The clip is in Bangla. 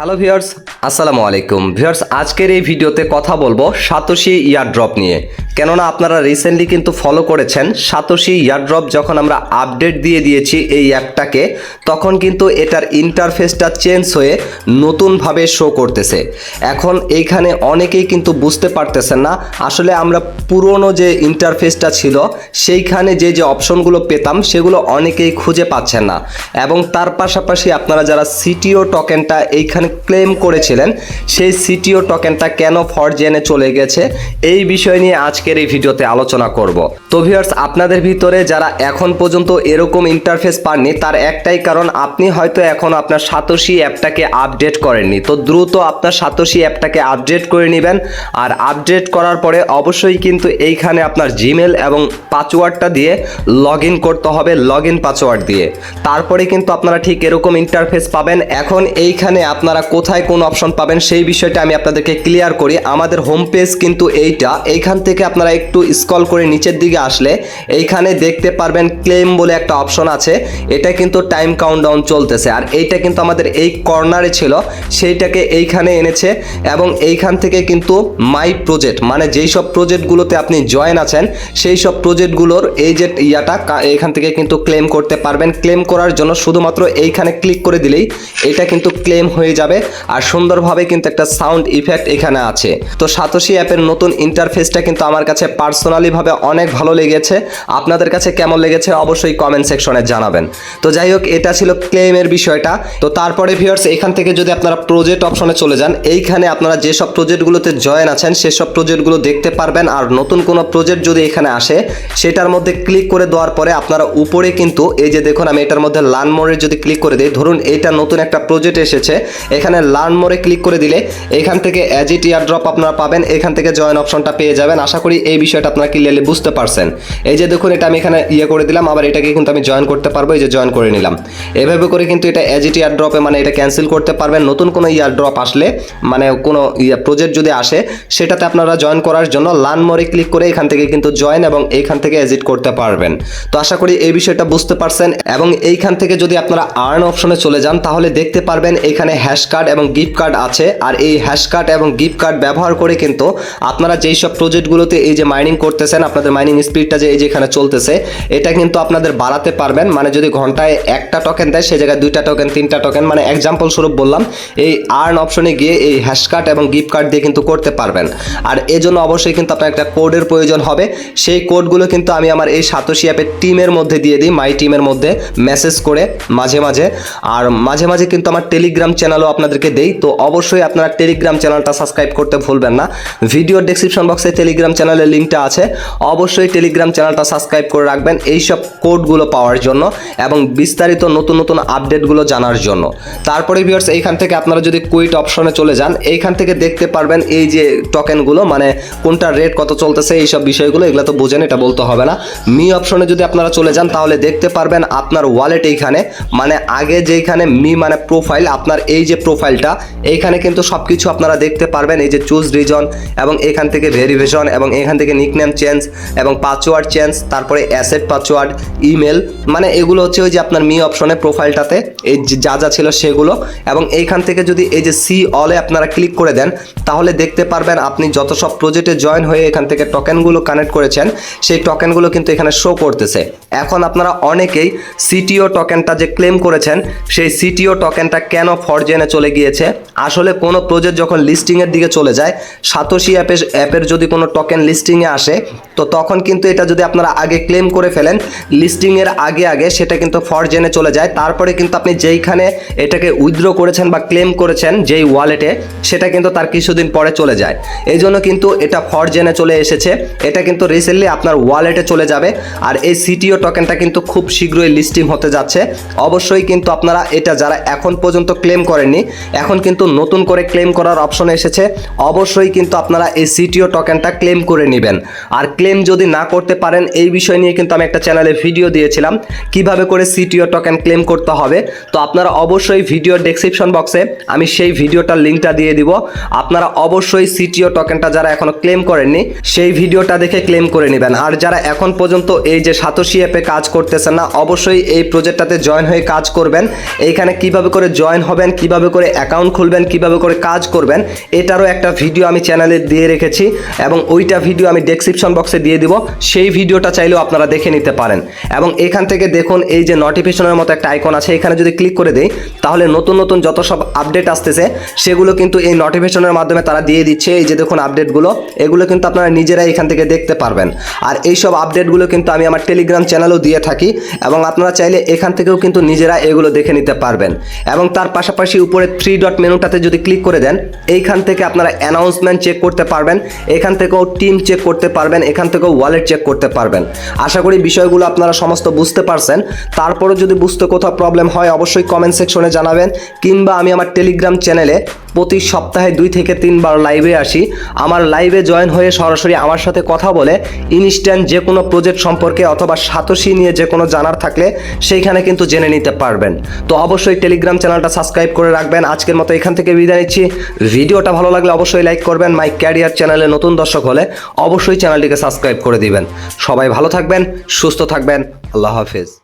হ্যালো ভিউয়ার্স আসসালামু আলাইকুম ভিউয়ার্স আজকের এই ভিডিওতে কথা বলব সাতোশি ইয়ারড্রপ নিয়ে। কেননা আপনারা রিসেন্টলি কিন্তু ফলো করেছেন, সাতোশি ইয়ারড্রপ যখন আমরা আপডেট দিয়ে দিয়েছি এই অ্যাপটাকে, তখন কিন্তু এটার ইন্টারফেসটা চেঞ্জ হয়ে নতুনভাবে শো করতেছে। এখন এইখানে অনেকেই কিন্তু বুঝতে পারতেছেন না, আসলে আমরা পুরনো যে ইন্টারফেসটা ছিল, সেইখানে যে যে অপশনগুলো পেতাম, সেগুলো অনেকেই খুঁজে পাচ্ছেন না। এবং তার পাশাপাশি আপনারা যারা সিটিও টোকেনটা এইখানে ক্লেম করেছিলেন, সেই সিটিও টোকেনটা কেন ফরজেনে চলে গেছে, এই বিষয় নিয়ে আজকের এই ভিডিওতে আলোচনা করব। তো ভিউয়ার্স আপনাদের ভিতরে যারা এখন পর্যন্ত এরকম ইন্টারফেস পাননি, তার একটাই কারণ, আপনি হয়তো এখন আপনার সাতোশি অ্যাপটাকে আপডেট করেননি। তো দ্রুত আপনার সাতোশি অ্যাপটাকে আপডেট করে নেবেন। আর আপডেট করার পরে অবশ্যই কিন্তু এইখানে আপনার জিমেল এবং পাসওয়ার্ডটা দিয়ে লগ করতে হবে লগ ইন পাসওয়ার্ড দিয়ে। তারপরে কিন্তু আপনারা ঠিক এরকম ইন্টারফেস পাবেন। এখন এইখানে আপনারা কোথায় কোন অপশন পাবেন, সেই বিষয়টা আমি আপনাদেরকে ক্লিয়ার করি। আমাদের হোম পেজ কিন্তু এইটা। এইখান থেকে আপনারা একটু স্ক্রল করে নিচের দিকে আসলে এইখানে দেখতে পারবেন ক্লেম বলে একটা অপশন আছে। এটা কিন্তু টাইম কাউন্টডাউন চলতেছে। আর এইটা কিন্তু আমাদের এই কর্নারে ছিল, সেইটাকে এইখানে এনেছে এবং এইখান থেকে কিন্তু মাই প্রজেক্ট মানে যেই সব প্রজেক্টগুলোতে আপনি জয়েন আছেন, সেই সব প্রজেক্টগুলোর এই যে ইয়াটা এখান থেকে কিন্তু ক্লেম করতে পারবেন। ক্লেম করার জন্য শুধুমাত্র এইখানে ক্লিক করে দিলেই এটা কিন্তু ক্লেম হয়ে যাবে। আর সুন্দরভাবে কিন্তু একটা সাউন্ড ইফেক্ট এখানে আছে। তো সাতোশি অ্যাপের নতুন ইন্টারফেসটা কিন্তু আমার কাছে পার্সোনালিভাবে অনেক ভালো লেগেছে। আপনাদের কাছে কেমন লেগেছে অবশ্যই কমেন্ট সেকশনে জানাবেন। তো যাই হোক, এটা ছিল ক্লেমের বিষয়টা। তো তারপরে ভিউয়ার্স এখান থেকে যদি আপনারা প্রজেক্ট অপশনে চলে যান, এইখানে আপনারা যেসব প্রজেক্টগুলোতে জয়েন আছেন, সেসব প্রজেক্টগুলো দেখতে পারবেন। আর নতুন কোনো প্রজেক্ট যদি এখানে আসে, সেটার মধ্যে ক্লিক করে দেওয়ার পরে আপনারা উপরে কিন্তু, এই যে দেখুন, আমি এটার মধ্যে লার্ন মোড়ে যদি ক্লিক করে দিই, ধরুন এটা নতুন একটা প্রজেক্ট এসেছে। এখানে লার্ন মোড়ে ক্লিক করে দিলে, এখান থেকে অ্যাজিট ইয়ার ড্রপ আপনারা পাবেন, এখান থেকে জয়েন অপশনটা পেয়ে যাবেন। আশা করি এই বিষয়টা আপনারা ক্লিয়ারলি বুঝতে পারছেন। এই যে দেখুন, এটা আমি এখানে ইয়ে করে দিলাম, আবার এটাকে কিন্তু আমি জয়েন করতে পারব, এই যে জয়েন করে নিলাম। এভাবে করে কিন্তু এটা অ্যাজিট ইয়ার ড্রপে মানে এটা ক্যান্সেল করতে পারবেন। নতুন কোনো ইয়ার ড্রপ আসলে মানে কোনো ইয়ে প্রজেক্ট যদি আসে, সেটাতে আপনারা জয়েন করার জন্য লার্ন মোড়ে ক্লিক করে এখান থেকে কিন্তু জয়েন এবং এইখান থেকে এজিট করতে পারবেন। তো আশা করি এই বিষয়টা বুঝতে পারছেন এবং এইখান থেকে যদি আপনারা আর্ন অপশনে চলে যান, তাহলে দেখতে পারবেন এখানে হ্যাশ কার্ড এবং গিফট কার্ড আছে। আর এই হ্যাশ কার্ড এবং গিফট কার্ড ব্যবহার করে কিন্তু আপনারা যেই সব প্রজেক্টগুলোতে এই যে মাইনিং করতেছেন, আপনাদের মাইনিং স্পিডটা যে এই যে এখানে চলতেছে, এটা কিন্তু আপনাদের বাড়াতে পারবেন। মানে যদি ঘন্টায় একটা টোকেন দেয়, সে জায়গায় দুইটা টোকেন তিনটা টোকেন মানে এক্সাম্পল স্বরূপ বললাম, এই আর্ন অপশনে গিয়ে এই হ্যাশ কার্ড এবং গিফট কার্ড দিয়ে কিন্তু করতে পারবেন। আর এজন্য অবশ্যই কিন্তু আপনার একটা কোডের প্রয়োজন হবে। সেই কোডগুলো কিন্তু আমি আমার এই সাতোশি অ্যাপের টিমের মধ্যে দিয়ে দিই মাই টিমের মধ্যে মেসেজ করে মাঝে মাঝে। আর মাঝে মাঝে কিন্তু আমার টেলিগ্রাম চ্যানেলও আপনাদেরকে দেই। তো অবশ্যই আপনারা টেলিগ্রাম চ্যানেলটা সাবস্ক্রাইব করতে ভুলবেন না। ভিডিও ডেসক্রিপশন বক্সে টেলিগ্রাম চ্যানেলের লিঙ্কটা আছে। অবশ্যই টেলিগ্রাম চ্যানেলটা সাবস্ক্রাইব করে রাখবেন এইসব কোডগুলো পাওয়ার জন্য এবং বিস্তারিত নতুন নতুন আপডেটগুলো জানার জন্য। তারপরে ভিউয়ার্স এইখান থেকে আপনারা যদি কুইট অপশনে চলে যান, এইখান থেকে দেখতে পারবেন এই যে টোকেনগুলো মানে কোনটা রেট কত চলতেছে, এইসব বিষয়গুলো, এগুলো তো বোঝেন, এটা বলতে হবে না। মি অপশনে যদি আপনারা চলে যান, তাহলে দেখতে পারবেন আপনার ওয়ালেট এইখানে। মানে আগে যেইখানে মি মানে প্রোফাইল আপনার এই যে প্রোফাইলটা এইখানে কিন্তু সব কিছু আপনারা দেখতে পারবেন, এই যে চুজ রিজন এবং এখান থেকে ভেরিফিকেশন এবং এখান থেকে নিকনেম চেঞ্জ এবং পাসওয়ার্ড চেঞ্জ তারপরে অ্যাসেট পাসওয়ার্ড ইমেল মানে এগুলো হচ্ছে ওই যে আপনার মি অপশনে প্রোফাইলটাতে এই যে যা ছিল সেগুলো। এবং এইখান থেকে যদি এই যে সি অলে আপনারা ক্লিক করে দেন, তাহলে দেখতে পারবেন আপনি যত সব প্রজেক্টে জয়েন হয়ে এখান থেকে টোকেনগুলো কানেক্ট করেছেন, সেই টোকেনগুলো কিন্তু এখানে শো করতেছে। এখন আপনারা অনেকেই সিটিও টোকেনটা যে ক্লেম করেছেন, সেই সিটিও টোকেনটা কেন ফরজেনে চলে গিয়েছে? আসলে কোনো প্রজেক্ট যখন লিস্টিংয়ের দিকে চলে যায়, সাতোশি অ্যাপের অ্যাপের যদি কোনো টোকেন লিস্টিংয়ে আসে, তো তখন কিন্তু এটা যদি আপনারা আগে ক্লেম করে ফেলেন লিস্টিংয়ের আগে আগে সেটা কিন্তু ফরজেনে চলে যায়। তারপরে কিন্তু আপনি যেইখানে এটাকে উইথড্র করেছেন বা ক্লেম করেছেন, যেই ওয়ালেটে সেটা কিন্তু তার কিছুদিন পরে চলে যায়। এই জন্য কিন্তু এটা ফরজেনে চলে এসেছে। এটা কিন্তু রিসেন্টলি আপনার ওয়ালেটে চলে যাবে। আর এই সিটিও টোকেনটা কিন্তু খুব শীঘ্রই লিস্টিং হতে যাচ্ছে। অবশ্যই কিন্তু আপনারা এটা যারা এখন পর্যন্ত ক্লেম করেননি, এখন কিন্তু নতুন করে ক্লেম করার অপশন এসেছে। অবশ্যই কিন্তু আপনারা এই সিটিও টোকেনটা ক্লেম করে করে নেবেন। আর ক্লেম যদি না করতে পারেন, এই বিষয় নিয়ে কিন্তু আমি একটা চ্যানেলে ভিডিও দিয়েছিলাম, কীভাবে করে সিটিও টোকেন ক্লেম করতে হবে। তো আপনারা অবশ্যই ভিডিও ডেসক্রিপশন বক্সে আমি সেই ভিডিওটার লিঙ্কটা দিয়ে দিব। আপনারা অবশ্যই সিটিও টোকেনটা যারা এখনও ক্লেম করেননি, সেই ভিডিওটা দেখে ক্লেম করে নেবেন। আর যারা এখন পর্যন্ত এই যে সাতোশি অ্যাপে কাজ করতেছেন না, অবশ্যই এই প্রজেক্টটাতে জয়েন হয়ে কাজ করবেন। এইখানে কীভাবে করে জয়েন হবেন, কীভাবে করে অ্যাকাউন্ট খুলবেন, কীভাবে করে কাজ করবেন, এটারও একটা ভিডিও আমি চ্যানেলে দিয়ে রেখেছি। এবং ওইটা ভিডিও আমি ডেসক্রিপশন বক্সে দিয়ে দিব। সেই ভিডিওটা চাইলেও আপনারা দেখে নিতে পারেন। এবং এখান থেকে দেখুন, এই যে নোটিফিকেশনের মতো একটা আইকন আছে। এখানে যদি ক্লিক করে দেই, তাহলে নতুন নতুন যত সব আপডেট আসতেছে, সেগুলো কিন্তু এই নোটিফিকেশনের মাধ্যমে তারা দিয়ে দিচ্ছে। এই যে দেখুন আপডেটগুলো এগুলো কিন্তু আপনারা নিজেরাই এখান থেকে দেখতে পারবেন। আর এই সব আপডেটগুলো কিন্তু আমি আমার টেলিগ্রাম চ্যানেলেও দিয়ে থাকি। এবং আপনারা চাইলে এখান থেকেও কিন্তু নিজেরা এগুলো দেখে নিতে পারবেন। এবং তার পাশাপাশি উপরে থ্রি ডট মেনুটাতে যদি ক্লিক করে দেন, এইখান থেকে আপনারা অ্যানাউন্সমেন্ট চেক করতে পারবেন। এখান থেকেও টিম চেক করতে পারবেন, এখান থেকে ওয়ালেট চেক করতে পারবেন। আশা করি বিষয়গুলো আপনারা সমস্ত বুঝতে পারছেন। তারপরে যদি বুঝতে কোথাও প্রবলেম হয়, অবশ্যই কমেন্ট সেকশনে জানাবেন, কিংবা আমি আমার টেলিগ্রাম চ্যানেলে প্রতি সপ্তাহে দুই থেকে তিনবার লাইভে আসি। আমার লাইভে জয়েন হয়ে সরাসরি আমার সাথে কথা বলে ইনস্ট্যান্ট যে কোনো প্রজেক্ট সম্পর্কে অথবা সাতোশি নিয়ে যে কোনো জানার থাকলে সেইখানে কিন্তু জেনে নিতে পারবেন। তো অবশ্যই টেলিগ্রাম চ্যানেলটা সাবস্ক্রাইব করে রাখবেন। আজকের মতো এখান থেকে বিদায় নিচ্ছি। ভিডিওটা ভালো লাগলে অবশ্যই লাইক করবেন। মাই ক্যারিয়ার চ্যানেলে নতুন দর্শক হলে অবশ্যই চ্যানেলটিকে সাবস্ক্রাইব করে দিবেন। সবাই ভালো থাকবেন, সুস্থ থাকবেন। আল্লাহ হাফেজ।